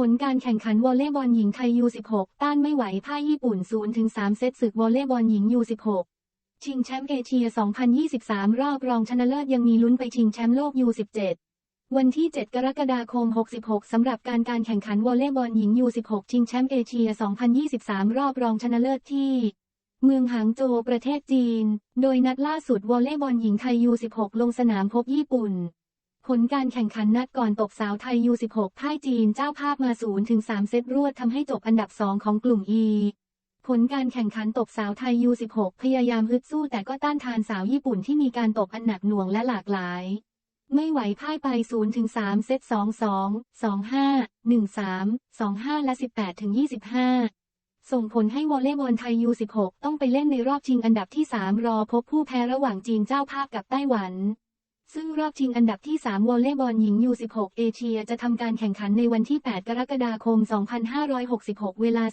ผลการแข่งขันวอลเลย์บอลหญิงไทย U16 ต้านไม่ไหวพ่ายญี่ปุ่น 0-3 เซตศึกวอลเลย์บอลหญิง U16 ชิงแชมป์เอเชีย 2023 รอบรองชนะเลิศยังมีลุ้นไปชิงแชมป์โลก U17 วันที่ 7 กรกฎาคม 66 สำหรับการการแข่งขันวอลเลย์บอลหญิง U16 ชิงแชมป์เอเชีย 2023 รอบรองชนะเลิศที่ เมืองหางโจวประเทศจีน โดยนัดล่าสุดวอลเลย์บอลหญิงไทย U16 ลงสนามพบญี่ปุ่น ผลการแข่งขันนัดก่อนตกสาวไทย U16 พ่ายจีนเจ้าภาพมา 0-3 เซตรวดทำให้จบอันดับ 2 ของกลุ่ม E ผลการแข่งขันตบสาวไทย U16 พยายามฮึดสู้แต่ก็ต้านทานสาวญี่ปุ่นที่มีการตบอันหนักหน่วงและหลากหลาย ไม่ไหวพ่ายไป 0-3 เซต 2-2 2-5 1-3 2-5 และ 18-25 ส่งผลให้วอลเลย์บอลไทย U16 ต้องไปเล่นในรอบชิงอันดับที่ 3 รอพบผู้แพ้ระหว่างจีนเจ้าภาพกับไต้หวัน ซึ่งรอบชิงอันดับที่ 3 วอลเลย์บอลหญิง U16 เอเชียจะทำการแข่งขันในวันที่ 8 กรกฎาคม 2566 เวลา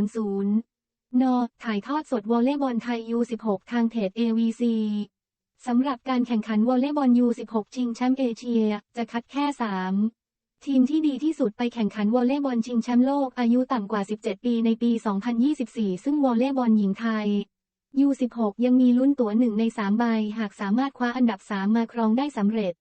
14.00 น ถ่ายทอดสดวอลเลย์บอลไทย U16 ทางเพจ AVC สำหรับการแข่งขันวอลเลย์บอล U16 ชิงแชมป์เอเชีย จะคัดแค่ 3 ทีมที่ดีที่สุดไปแข่งขันวอลเลย์บอลชิงแชมป์โลกอายุต่ำกว่า 17 ปีในปี 2024 ซึ่งวอลเลย์บอลหญิงไทย U16 ยังมีลุ้นตั๋วหนึ่งใน3ใบ หากสามารถคว้าอันดับ3มาครองได้สำเร็จ